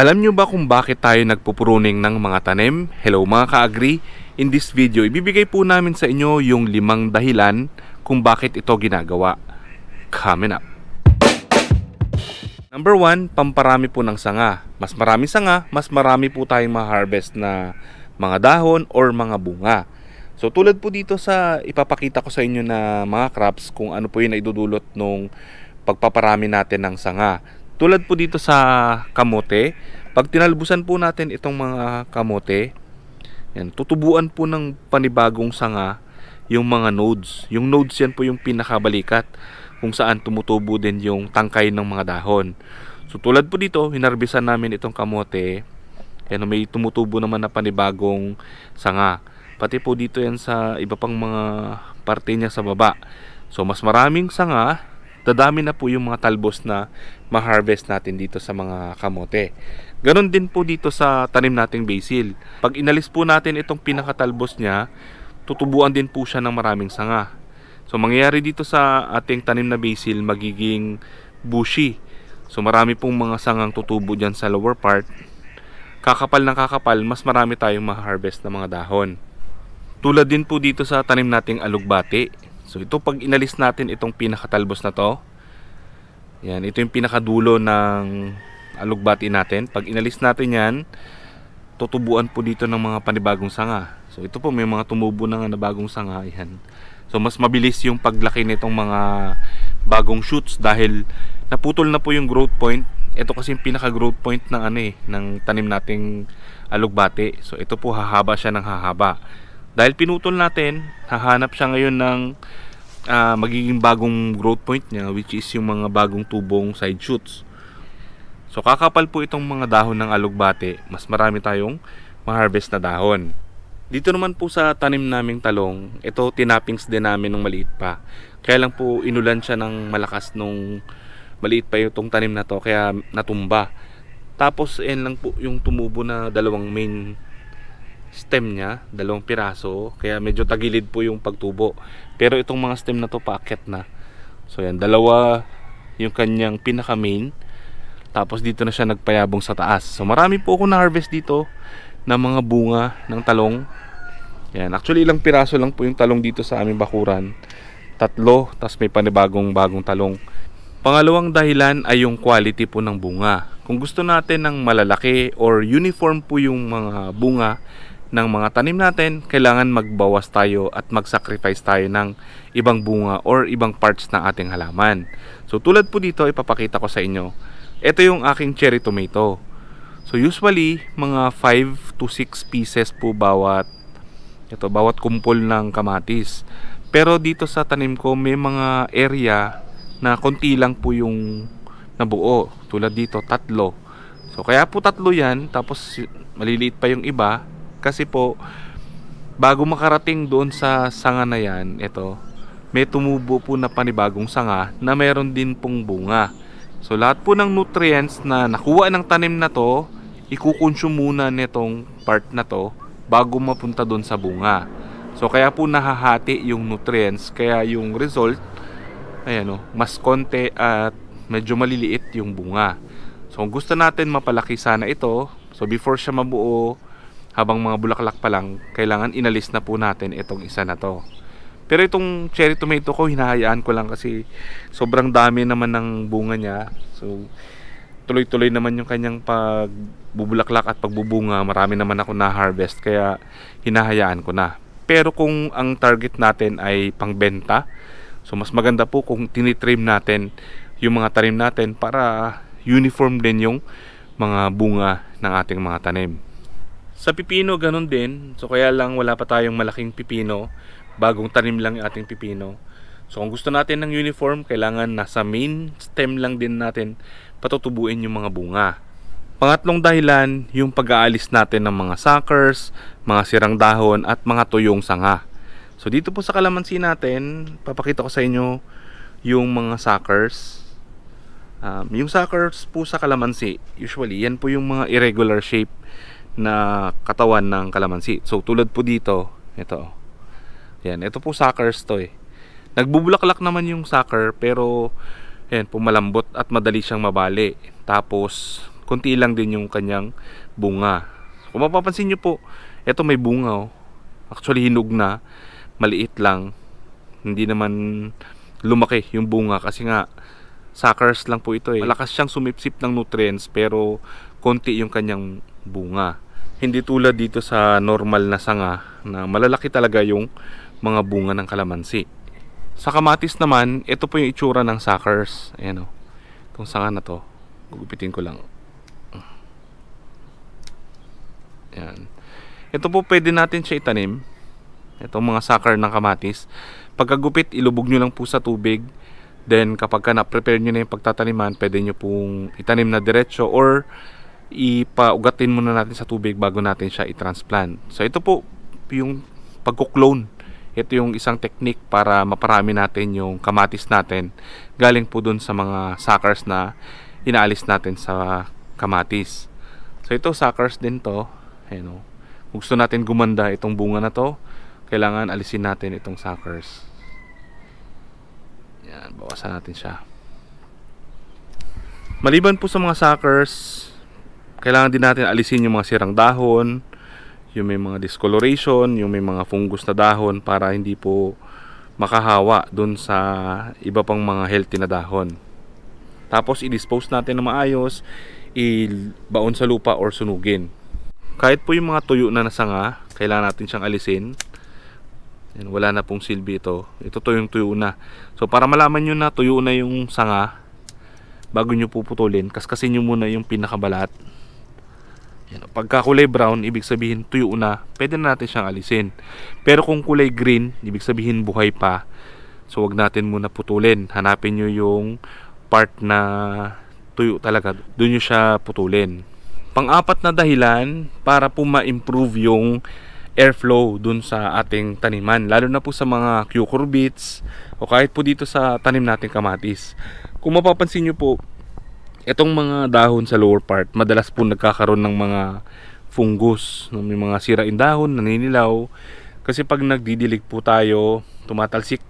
Alam nyo ba kung bakit tayo nagpupruning ng mga tanim? Hello mga ka-agri! In this video, ibibigay po namin sa inyo yung limang dahilan kung bakit ito ginagawa. Coming up! Number one, pamparami po ng sanga. Mas marami sanga, mas marami po tayong ma-harvest na mga dahon or mga bunga. So tulad po dito sa ipapakita ko sa inyo na mga crops kung ano po yung naidudulot nung pagpaparami natin ng sanga. Tulad po dito sa kamote, pag tinalbusan po natin itong mga kamote, yan, tutubuan po ng panibagong sanga yung mga nodes. Yung nodes yan po yung pinakabalikat kung saan tumutubo din yung tangkay ng mga dahon. So tulad po dito, hinarbisan namin itong kamote. Yan, may tumutubo naman na panibagong sanga. Pati po dito yan sa iba pang mga parte niya sa baba. So mas maraming sanga, dadami na po yung mga talbos na ma-harvest natin dito sa mga kamote. Ganon din po dito sa tanim nating basil. Pag inalis po natin itong pinakatalbos niya, tutubuan din po siya ng maraming sanga. So mangyayari dito sa ating tanim na basil magiging bushy. So marami pong mga sangang tutubo dyan sa lower part. Kakapal ng kakapal, mas marami tayong ma-harvest na mga dahon. Tulad din po dito sa tanim nating alugbati. So ito pag inalis natin itong pinakatalbos na to. Yan, ito yung pinakadulo ng alugbati natin. Pag inalis natin yan, tutubuan po dito ng mga panibagong sanga. So ito po may mga tumubo na nga na bagong sanga. Yan. So mas mabilis yung paglaki nitong mga bagong shoots dahil naputol na po yung growth point. Ito kasi yung pinaka growth point ng ano eh, ng tanim nating alugbati. So ito po hahaba siya ng hahaba. Dahil pinutol natin, hahanap siya ngayon ng ah, magiging bagong growth point niya which is yung mga bagong tubong side shoots. So kakapal po itong mga dahon ng alugbate, mas marami tayong ma-harvest na dahon. Dito naman po sa tanim naming talong, ito tinappings din namin ng maliit pa. Kaya lang po inulan siya ng malakas nung maliit pa itong tanim na to, kaya natumba. Tapos yan lang po yung tumubo na dalawang main stem niya, dalawang piraso, kaya medyo tagilid po yung pagtubo. Pero itong mga stem na to paakyat na. So yan, dalawa yung kanyang pinaka main. Tapos dito na siya nagpayabong sa taas. So marami po ako na-harvest dito ng mga bunga ng talong. Yan, actually ilang piraso lang po yung talong dito sa aming bakuran. Tatlo, tapos may panibagong bagong talong. Pangalawang dahilan ay yung quality po ng bunga. Kung gusto natin ng malalaki or uniform po yung mga bunga ng mga tanim natin, kailangan magbawas tayo at mag-sacrifice tayo ng ibang bunga or ibang parts ng ating halaman. So tulad po dito, ipapakita ko sa inyo. Ito yung aking cherry tomato. So usually, mga 5 to 6 pieces po bawat ito bawat kumpol ng kamatis. Pero dito sa tanim ko may mga area na konti lang po yung nabuo. Tulad dito, tatlo. So kaya po tatlo yan, tapos maliliit pa yung iba kasi po bago makarating doon sa sanga na yan, ito, may tumubo po na panibagong sanga na meron din pong bunga. So lahat po ng nutrients na nakuha ng tanim na to, ikukonsume muna nitong part na to bago mapunta doon sa bunga. So kaya po nahahati yung nutrients, kaya yung result ayan o, mas konti at medyo maliliit yung bunga. So kung gusto natin mapalaki sana ito, so before siya mabuo, habang mga bulaklak pa lang, kailangan inalis na po natin itong isa na to. Pero itong cherry tomato ko, hinahayaan ko lang kasi sobrang dami naman ng bunga niya. So, tuloy-tuloy naman yung kanyang pagbubulaklak at pagbubunga. Marami naman ako na-harvest, kaya hinahayaan ko na. Pero kung ang target natin ay pangbenta, so mas maganda po kung tinitrim natin yung mga tanim natin para uniform din yung mga bunga ng ating mga tanim. Sa pipino, ganun din. So, kaya lang wala pa tayong malaking pipino. Bagong tanim lang yung ating pipino. So, kung gusto natin ng uniform, kailangan nasa main stem lang din natin patutubuin yung mga bunga. Pangatlong dahilan, yung pag-aalis natin ng mga suckers, mga sirang dahon, at mga tuyong sanga. So, dito po sa kalamansi natin, papakita ko sa inyo yung mga suckers. Um, yung suckers po sa kalamansi, usually, yan po yung mga irregular shape na katawan ng kalamansi. So tulad po dito, ito. Yan, ito po suckers to eh. Nagbubulaklak naman yung sucker pero yan, pumalambot at madali siyang mabali. Tapos konti lang din yung kanyang bunga. Kung mapapansin nyo po, eto may bunga oh. Actually hinog na, maliit lang. Hindi naman lumaki yung bunga kasi nga suckers lang po ito eh. Malakas siyang sumipsip ng nutrients pero konti yung kanyang bunga. Hindi tulad dito sa normal na sanga na malalaki talaga yung mga bunga ng kalamansi. Sa kamatis naman, ito po yung itsura ng suckers. Ayan o. Itong sanga na to. Gugupitin ko lang. Ayan. Ito po pwede natin siya itanim. Itong mga sucker ng kamatis. Pagkagupit, ilubog nyo lang po sa tubig. Then kapag ka na-prepare nyo na yung pagtataniman, pwede nyo pong itanim na diretso or ipaugatin muna natin sa tubig bago natin siya i-transplant. So ito po yung pagkuklone. Ito yung isang technique para maparami natin yung kamatis natin galing po dun sa mga suckers na inaalis natin sa kamatis. So ito suckers din to. Ayan o. Kung gusto natin gumanda itong bunga na to, kailangan alisin natin itong suckers. Yan, bawasan natin siya. Maliban po sa mga suckers, kailangan din natin alisin yung mga sirang dahon, yung may mga discoloration, yung may mga fungus na dahon para hindi po makahawa dun sa iba pang mga healthy na dahon. Tapos i-dispose natin ng maayos, i-baon sa lupa or sunugin. Kahit po yung mga tuyo na nasanga, kailangan natin siyang alisin. Yan, wala na pong silbi ito. Ito to yung tuyo na. So para malaman nyo na tuyo na yung sanga, bago nyo puputulin, kaskasin nyo muna yung pinakabalat. Yan. Pagka kulay brown, ibig sabihin tuyo na, pwede na natin siyang alisin. Pero kung kulay green, ibig sabihin buhay pa. So wag natin muna putulin. Hanapin nyo yung part na tuyo talaga. Doon nyo siya putulin. Pang-apat na dahilan para po ma-improve yung airflow dun sa ating taniman. Lalo na po sa mga cucurbits o kahit po dito sa tanim nating kamatis. Kung mapapansin nyo po, itong mga dahon sa lower part, madalas po nagkakaroon ng mga fungus, may mga sirain dahon, naninilaw. Kasi pag nagdidilig po tayo, tumatalsik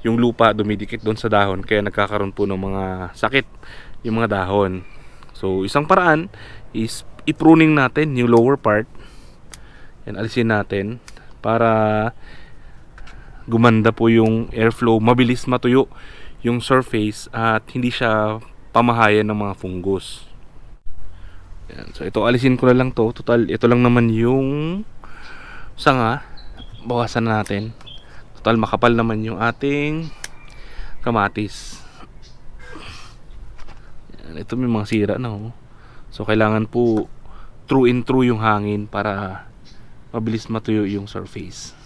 yung lupa, dumidikit doon sa dahon, kaya nagkakaroon po ng mga sakit yung mga dahon. So, isang paraan is i-pruning natin yung lower part. Yan, alisin natin para gumanda po yung airflow, mabilis matuyo yung surface at hindi siya pamahayan ng mga fungus. Yan. So ito alisin ko na lang to. Total ito lang naman yung sanga. Bawasan na natin. Total makapal naman yung ating kamatis. Yan. Ito may mga sira na oh. So kailangan po true in true yung hangin para mabilis matuyo yung surface.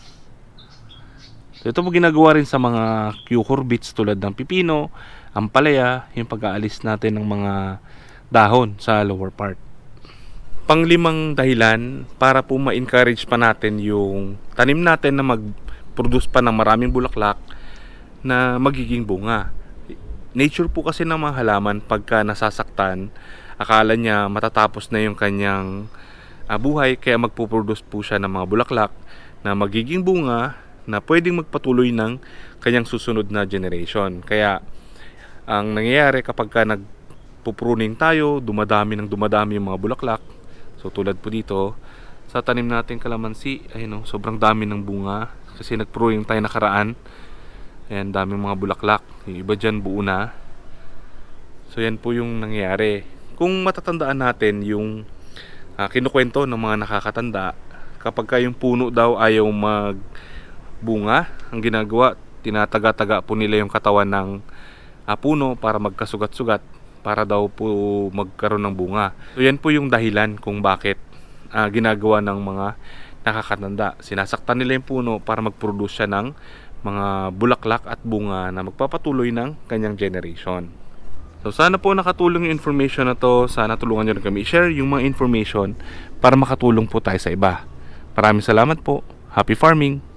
So ito po ginagawa rin sa mga cucurbits tulad ng pipino, ampalaya, yung pag-aalis natin ng mga dahon sa lower part. Panglimang dahilan para po ma-encourage pa natin yung tanim natin na mag-produce pa ng maraming bulaklak na magiging bunga. Nature po kasi ng mga halaman pagka nasasaktan, akala niya matatapos na yung kanyang uh, buhay kaya magpuproduce po siya ng mga bulaklak na magiging bunga na pwedeng magpatuloy ng kanyang susunod na generation. Kaya ang nangyayari kapag ka nagpupruning tayo, dumadami ng dumadami yung mga bulaklak. So tulad po dito, sa tanim natin kalamansi, ayun oh, sobrang dami ng bunga kasi nagpruning tayo nakaraan. Ayan, daming mga bulaklak. Yung iba dyan buo na. So yan po yung nangyayari kung matatandaan natin yung uh, kinukwento ng mga nakakatanda kapag ka yung puno daw ayaw mag bunga ang ginagawa tinataga-taga po nila yung katawan ng uh, puno para magkasugat-sugat para daw po magkaroon ng bunga so yan po yung dahilan kung bakit uh, ginagawa ng mga nakakatanda sinasaktan nila yung puno para mag-produce siya ng mga bulaklak at bunga na magpapatuloy ng kanyang generation So sana po nakatulong yung information na to. Sana tulungan nyo rin kami i-share yung mga information para makatulong po tayo sa iba. Maraming salamat po. Happy farming!